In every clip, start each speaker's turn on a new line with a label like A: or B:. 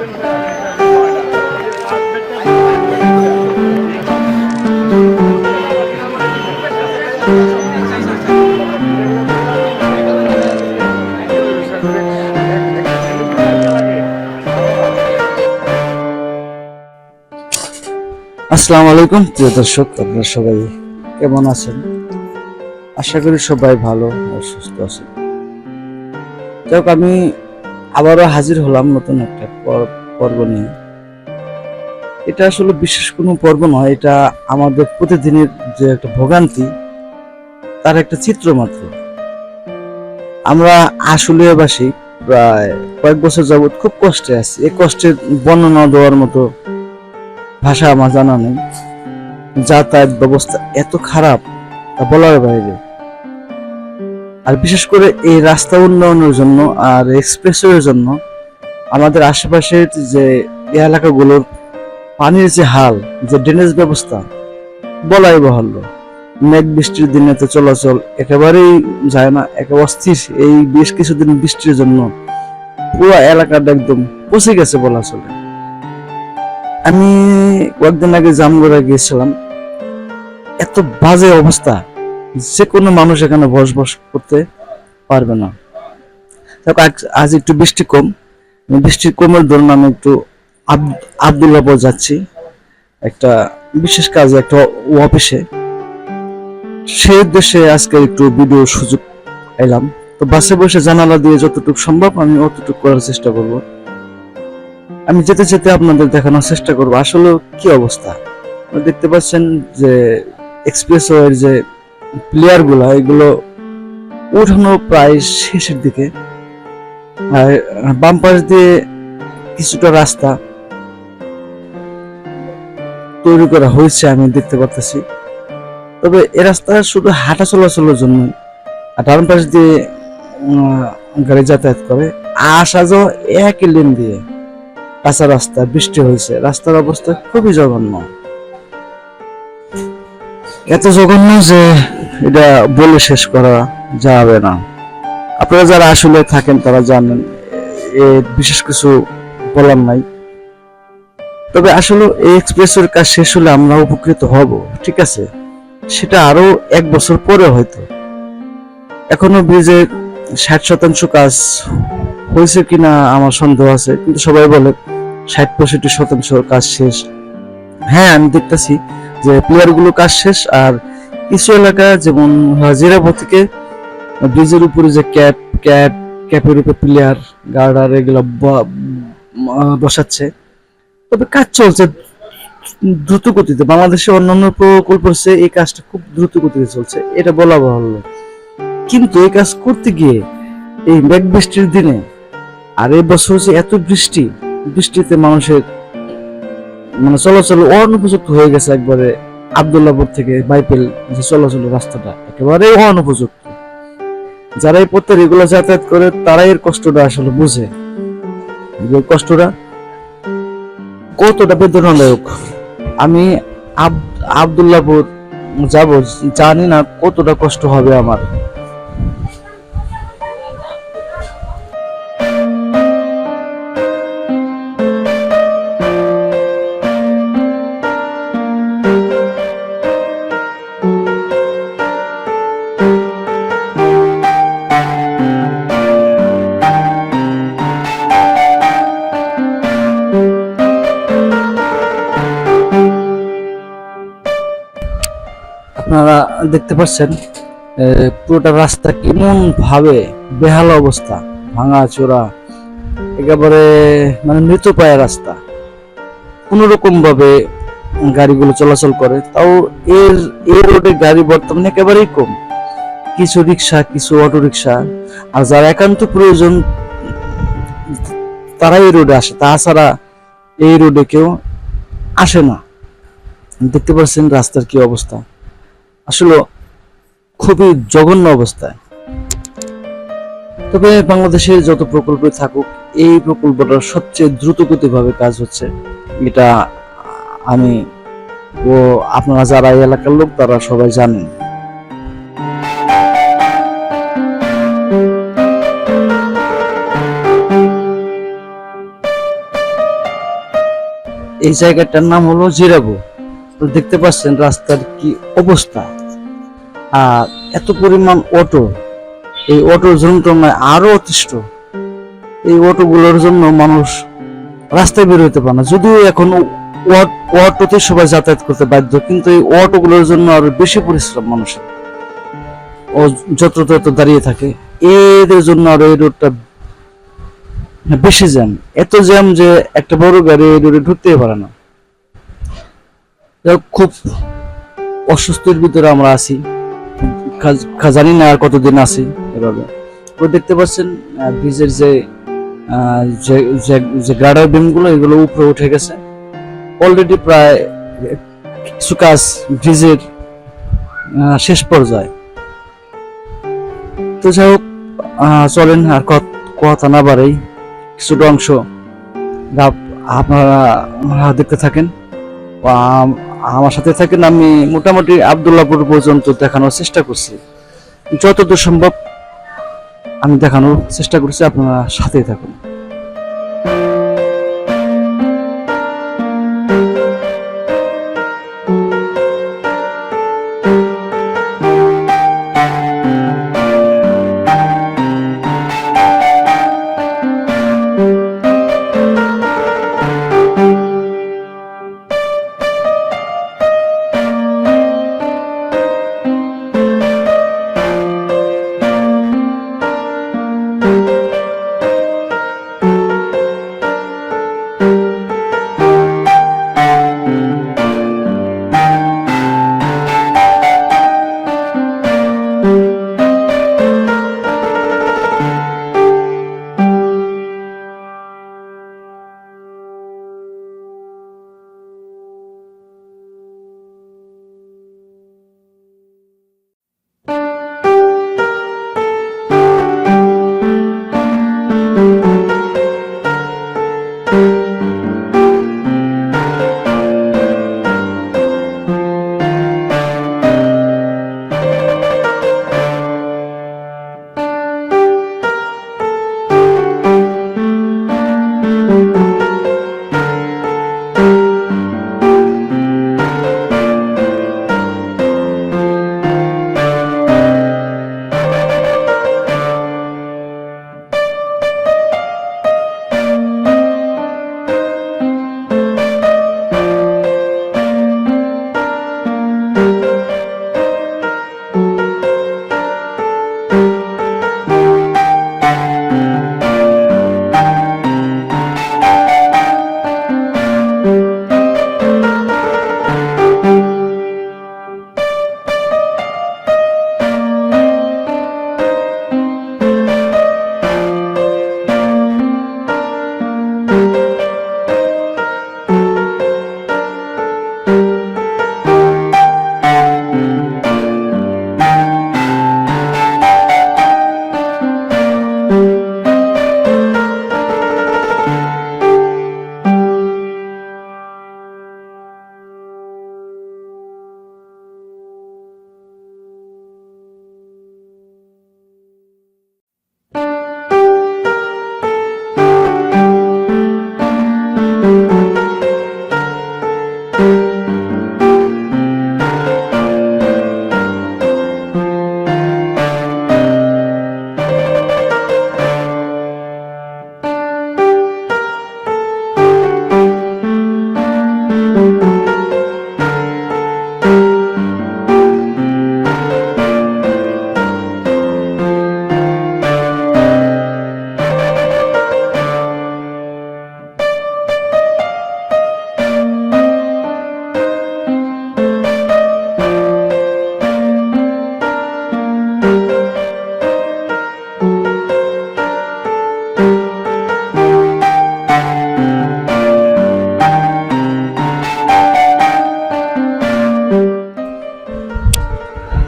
A: আসসালামু আলাইকুম, প্রিয় দর্শক, আপনারা সবাই কেমন আছেন? আশা করি সবাই ভালো ও সুস্থ আছেন। যাই আমি আবারও হাজির হলাম নতুন একটা পর- পর্ব নিয়ে। এটা আসলে বিশেষ কোনো পর্ব নয়, এটা আমাদের প্রতিদিনের যে একটা ভোগান্তি, তার একটা চিত্র মাত্র। আমরা আশুলিয়াবাসী প্রায় কয়েক বছর যাবৎ খুব কষ্টে আছি। এই কষ্টের বর্ণনা দেওয়ার মতো ভাষা আমার জানা নেই। যাতায়াত ব্যবস্থা এত খারাপ তা বলার বাইরে। আর বিশেষ করে এই রাস্তা উন্নয়নের জন্য আর এক্সপ্রেসওয়ের জন্য আমাদের আশেপাশের যে এলাকাগুলোর পানির যে হাল, যে ড্রেনেজ ব্যবস্থা বলাই বাহুল্য। মেঘ বৃষ্টির দিনে তো চলাচল একেবারেই যায় না, একে অস্থির। এই বেশ কিছুদিন বৃষ্টির জন্য পুরো এলাকাটা একদম পচে গেছে বলা চলে। আমি কয়েকদিন আগে জামগড়া গিয়েছিলাম। এত বাজে অবস্থা। যে কোনো মানুষ এখানে বসবাস করতে পারবে না। আজ- একটু বৃষ্টি কম। বৃষ্টি কমের ধরুন আমি একটু আব- আবদুল্লাপুর যাচ্ছি। একটা বিশেষ কাজে, একটা অফিসে। সেই উদ্দেশ্যে আজকে একটু ভিডিও সুযোগ এলাম তো বাসে বসে জানালা দিয়ে যতটুকু সম্ভব আমি অতটুকু করার চেষ্টা করব। আমি যেতে যেতে আপনাদের দেখানোর চেষ্টা করব। আসলে কি অবস্থা? দেখতে পাচ্ছেন যে এক্সপ্রেসওয়ের যে প্লেয়ারগুলা এগুলো উঠানো প্রায় শেষের দিকে। আর বাম পাশ দিয়ে কিছুটা রাস্তা তৈরি করা হয়েছে আমি দেখতে পাচ্ছি তবে এ রাস্তা শুধু হাঁটা চলাচলের জন্য, আর ডান পাশ দিয়ে গাড়ি যাতায়াত করে। আসা যাওয়া একই লেন দিয়ে কাঁচা রাস্তা বৃষ্টি হয়েছে। রাস্তার অবস্থা খুবই জঘন্য। এত জঘন্য যে এটা বলে শেষ করা যাবে না। আপনারা যারা আসলে থাকেন, তারা জানেন, এ বিশেষ কিছু বলার নাই। তবে আসলে এই এক্সপ্রেসের কাজ শেষ হলে আমরা উপকৃত হব, ঠিক আছে? সেটা আরও এক বছর পরে হয়তো। এখনও ব্রিজের ষাট শতাংশ কাজ হয়েছে কিনা আমার সন্দেহ আছে, কিন্তু সবাই বলে ষাট পঁয়ষট্টি শতাংশ কাজ শেষ। হ্যাঁ আমি দেখতেছি যে প্লেয়ারগুলো কাজ শেষ আর কিছু এলাকা যেমন হাজিরাবাদ থেকে ব্রিজের উপরে যে ক্যাপ ক্যাপ, ক্যাপের উপরে প্লেয়ার গার্ডার এগুলো বসাচ্ছে। তবে কাজ চলছে দ্রুত গতিতে। বাংলাদেশে অন্যান্য প্রকল্প হচ্ছে এই কাজটা খুব দ্রুত গতিতে চলছে। এটা বলা বাহুল্য কিন্তু এই কাজ করতে গিয়ে এই মেঘ বৃষ্টির দিনে আর এই বছর যে এত বৃষ্টি, বৃষ্টিতে মানুষের মানে চলাচল অনুপযুক্ত হয়ে গেছে একবারে আবদুল্লাপুর থেকে বাইপেল যে চলাচল রাস্তাটা একেবারে অনুপযুক্ত। যারা এই পথে রেগুলার যাতায়াত করে, তারাই এর কষ্টটা আসলে বুঝে। কষ্টটা কতটা বেদনাদায়ক। আমি আব- আবদুল্লাপুর যাব, জানি না কতটা কষ্ট হবে আমার। দেখতে পাচ্ছেন পুরোটা রাস্তা কেমন ভাবে বেহাল অবস্থা ভাঙা চোরা একেবারে মানে মৃত মৃতপ্রায় রাস্তা। কোন রকম ভাবে গাড়িগুলো চলাচল করে, তাও এর এই রোডে গাড়ি বর্তমানে একেবারেই কম। কিছু রিক্সা, কিছু অটো রিক্সা আর যার একান্ত প্রয়োজন, তারাই এই রোডে আসে। তাছাড়া এই রোডে কেউ আসে না। দেখতে পাচ্ছেন রাস্তার কি অবস্থা। আসলে খুবই জঘন্য অবস্থায়। তবে বাংলাদেশের যত প্রকল্প থাকুক, এই প্রকল্পটা সবচেয়ে দ্রুতগতিভাবে কাজ হচ্ছে। এটা আমি ও আপনারা যারা এই এলাকার লোক, তারা সবাই জানেন। এই জায়গাটার নাম হলো জিরাবো। দেখতে পাচ্ছেন রাস্তার কি অবস্থা। এত পরিমাণ অটো এই অটোর যন্ত্রণায় আরও অতিষ্ঠ। এই অটোগুলোর জন্য মানুষ রাস্তায় বের হইতে পারে না। যদিও এখন অটোতে সবাই যাতায়াত করতে বাধ্য, কিন্তু এই অটোগুলোর জন্য আরও বেশি পরিশ্রম মানুষের। ও তত দাঁড়িয়ে থাকে। এদের জন্য আরও এই রোডটা বেশি জ্যাম। এত জ্যাম যে একটা বড় গাড়ি এই রোডে ঢুকতেই পারে না। খুব অসুস্থের ভিতরে আমরা আছি। জানি না আর কতদিন আছি এভাবে? তো দেখতে পাচ্ছেন ব্রিজের যে যে- গ্রাডার বিমগুলো এগুলো উপরে উঠে গেছে। অলরেডি প্রায় কিছু কাজ ব্রিজের শেষ পর্যায়ে। তো যাই হোক চলেন আর কথা না বাড়াই, কিছুটা অংশ। আপনারা দেখতে থাকেন। আমার সাথে থাকেন আমি মোটামুটি আবদুল্লাপুর পর্যন্ত দেখানোর চেষ্টা করছি। যতদূর সম্ভব আমি দেখানোর চেষ্টা করছি, আপনারা সাথেই থাকুন।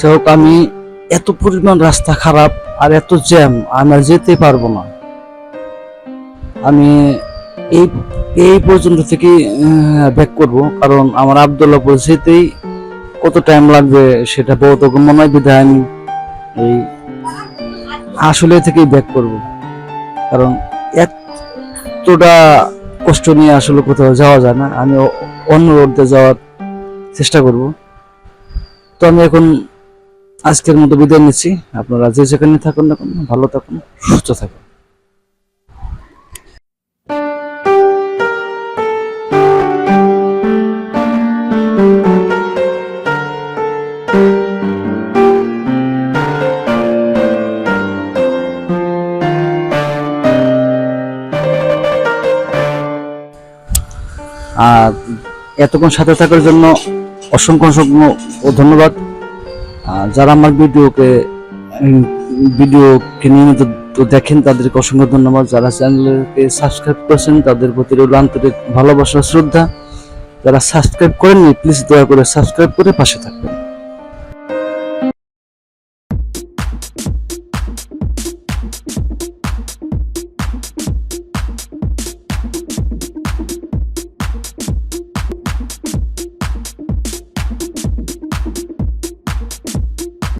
A: যাই আমি এত পরিমাণ রাস্তা খারাপ আর এত জ্যাম, আমি আর যেতে পারব না। আমি এই এই পর্যন্ত থেকে ব্যাক করব, কারণ আমার আবদুল্লাপুর যেতেই কত টাইম লাগবে সেটা বহুত মনে হয় বিধায় আমি এই আসলে থেকেই ব্যাক করব। কারণ এতটা কষ্ট নিয়ে আসলে কোথাও যাওয়া যায় না। আমি অন্য রোড যাওয়ার চেষ্টা করব। তো আমি এখন আজকের মতো বিদায় নিচ্ছি। আপনারা যে যেখানে থাকুন না ভালো থাকুন, সুস্থ থাকুন। আর এতক্ষণ সাথে থাকার জন্য অসংখ্য অসংখ্য ধন্যবাদ। যারা আমার ভিডিওকে ভিডিও নিয়মিত দেখেন, তাদেরকে অসংখ্য ধন্যবাদ। যারা চ্যানেলকে সাবস্ক্রাইব করেছেন, তাদের প্রতি রইল আন্তরিক ভালোবাসা, শ্রদ্ধা। যারা সাবস্ক্রাইব করেননি প্লিজ দয়া করে সাবস্ক্রাইব করে পাশে থাকবেন।